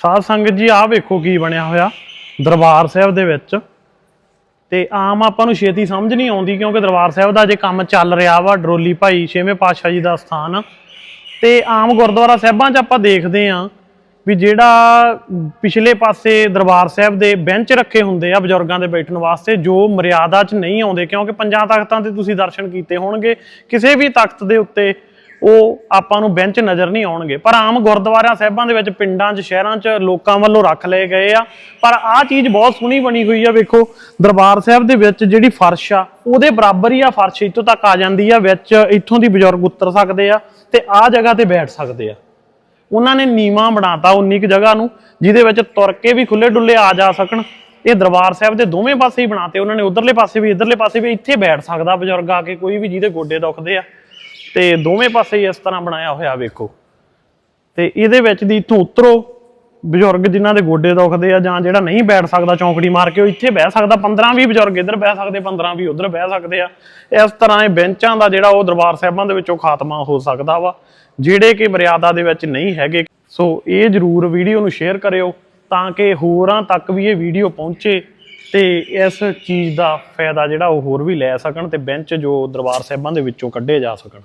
ਸਾਧ ਸੰਗਤ ਜੀ, ਆਹ ਵੇਖੋ ਕੀ ਬਣਿਆ ਹੋਇਆ ਦਰਬਾਰ ਸਾਹਿਬ ਦੇ ਵਿੱਚ। ਤੇ ਆਮ ਆਪਾਂ ਨੂੰ ਛੇਤੀ ਸਮਝ ਨਹੀਂ ਆਉਂਦੀ ਕਿਉਂਕਿ ਦਰਬਾਰ ਸਾਹਿਬ ਦਾ ਜੇ ਕੰਮ ਚੱਲ ਰਿਹਾ ਵਾ, ਡਰੋਲੀ ਭਾਈ ਛੇਵੇਂ ਪਾਤਸ਼ਾਹ ਜੀ ਦਾ ਸਥਾਨ। ਤੇ ਆਮ ਗੁਰਦੁਆਰਾ ਸਾਹਿਬਾਂ 'ਚ ਆਪਾਂ ਦੇਖਦੇ ਆਂ ਵੀ ਜਿਹੜਾ ਪਿਛਲੇ ਪਾਸੇ ਦਰਬਾਰ ਸਾਹਿਬ ਦੇ ਬੈਂਚ ਰੱਖੇ ਹੁੰਦੇ ਆ ਬਜ਼ੁਰਗਾਂ ਦੇ ਬੈਠਣ ਵਾਸਤੇ, ਜੋ ਮਰਿਆਦਾ 'ਚ ਨਹੀਂ ਆਉਂਦੇ, ਕਿਉਂਕਿ ਪੰਜਾਂ ਤਖਤਾਂ ਤੇ ਤੁਸੀਂ ਦਰਸ਼ਨ ਕੀਤੇ ਹੋਣਗੇ, ਕਿਸੇ ਵੀ ਤਖਤ ਦੇ ਉੱਤੇ ਉਹ ਆਪਾਂ ਨੂੰ ਬੈਂਚ ਨਜ਼ਰ ਨਹੀਂ ਆਉਣਗੇ। ਪਰ ਆਮ ਗੁਰਦੁਆਰਿਆਂ ਸਾਹਿਬਾਂ ਦੇ ਵਿੱਚ, ਪਿੰਡਾਂ 'ਚ, ਸ਼ਹਿਰਾਂ 'ਚ ਲੋਕਾਂ ਵੱਲੋਂ ਰੱਖ ਲਏ ਗਏ ਆ। ਪਰ ਆਹ ਚੀਜ਼ ਬਹੁਤ ਸੋਹਣੀ ਬਣੀ ਹੋਈ ਆ, ਵੇਖੋ, ਦਰਬਾਰ ਸਾਹਿਬ ਦੇ ਵਿੱਚ ਜਿਹੜੀ ਫਰਸ਼ ਆ, ਉਹਦੇ ਬਰਾਬਰ ਹੀ ਆ ਫਰਸ਼, ਇੱਥੋਂ ਤੱਕ ਆ ਜਾਂਦੀ ਆ, ਵਿੱਚ ਇੱਥੋਂ ਦੀ ਬਜ਼ੁਰਗ ਉਤਰ ਸਕਦੇ ਆ ਤੇ ਆਹ ਜਗ੍ਹਾ ਤੇ ਬੈਠ ਸਕਦੇ ਆ। ਉਹਨਾਂ ਨੇ ਨੀਵਾਂ ਬਣਾਤਾ ਉਨੀ ਕੁ ਜਗ੍ਹਾ ਨੂੰ, ਜਿਹਦੇ ਵਿੱਚ ਤੁਰ ਕੇ ਵੀ ਖੁੱਲੇ ਡੁੱਲੇ ਆ ਜਾ ਸਕਣ। ਇਹ ਦਰਬਾਰ ਸਾਹਿਬ ਦੇ ਦੋਵੇਂ ਪਾਸੇ ਹੀ ਬਣਾਤੇ, ਉਹਨਾਂ ਨੇ ਉਧਰਲੇ ਪਾਸੇ ਵੀ, ਇਧਰਲੇ ਪਾਸੇ ਵੀ, ਇੱਥੇ ਬੈਠ ਸਕਦਾ ਬਜ਼ੁਰਗ ਆ ਕੇ, ਕੋਈ ਵੀ ਜਿਹਦੇ ਗੋਡੇ ਦੁਖਦੇ ਆ। ਤੇ ਦੋਵੇਂ ਪਾਸੇ ਇਸ ਤਰ੍ਹਾਂ ਬਣਾਇਆ ਹੋਇਆ ਵੇਖੋ। ਤੇ ਇਹਦੇ ਵਿੱਚ ਦੀ ਇੱਥੋਂ ਉਤਰੋ, ਬਜ਼ੁਰਗ ਜਿਨ੍ਹਾਂ ਦੇ ਗੋਡੇ ਦੁਖਦੇ ਆ ਜਾਂ ਜਿਹੜਾ ਨਹੀਂ ਬੈਠ ਸਕਦਾ ਚੌਂਕੜੀ ਮਾਰ ਕੇ, ਉਹ ਇੱਥੇ ਬਹਿ ਸਕਦਾ 15 20 ਬਜ਼ੁਰਗ ਇੱਧਰ ਬਹਿ ਸਕਦੇ 15 20 ਉੱਧਰ ਬਹਿ ਸਕਦੇ ਆ। ਇਸ ਤਰ੍ਹਾਂ ਇਹ ਬੈਂਚਾਂ ਦਾ ਜਿਹੜਾ ਉਹ ਦਰਬਾਰ ਸਾਹਿਬਾਂ ਦੇ ਵਿੱਚੋਂ ਖਾਤਮਾ ਹੋ ਸਕਦਾ ਵਾ, ਜਿਹੜੇ ਕਿ ਮਰਿਆਦਾ ਦੇ ਵਿੱਚ ਨਹੀਂ ਹੈਗੇ। ਸੋ ਇਹ ਜਰੂਰ ਵੀਡੀਓ ਨੂੰ ਸ਼ੇਅਰ ਕਰਿਓ ਤਾਂ ਕਿ ਹੋਰਾਂ ਤੱਕ ਵੀ ਇਹ ਵੀਡੀਓ ਪਹੁੰਚੇ ਤੇ ਇਸ ਚੀਜ਼ ਦਾ ਫਾਇਦਾ ਜਿਹੜਾ ਉਹ ਹੋਰ ਵੀ ਲੈ ਸਕਣ ਤੇ ਬੈਂਚ ਜੋ ਦਰਬਾਰ ਸਾਹਿਬਾਂ ਦੇ ਵਿੱਚੋਂ ਕੱਢੇ ਜਾ ਸਕਣ।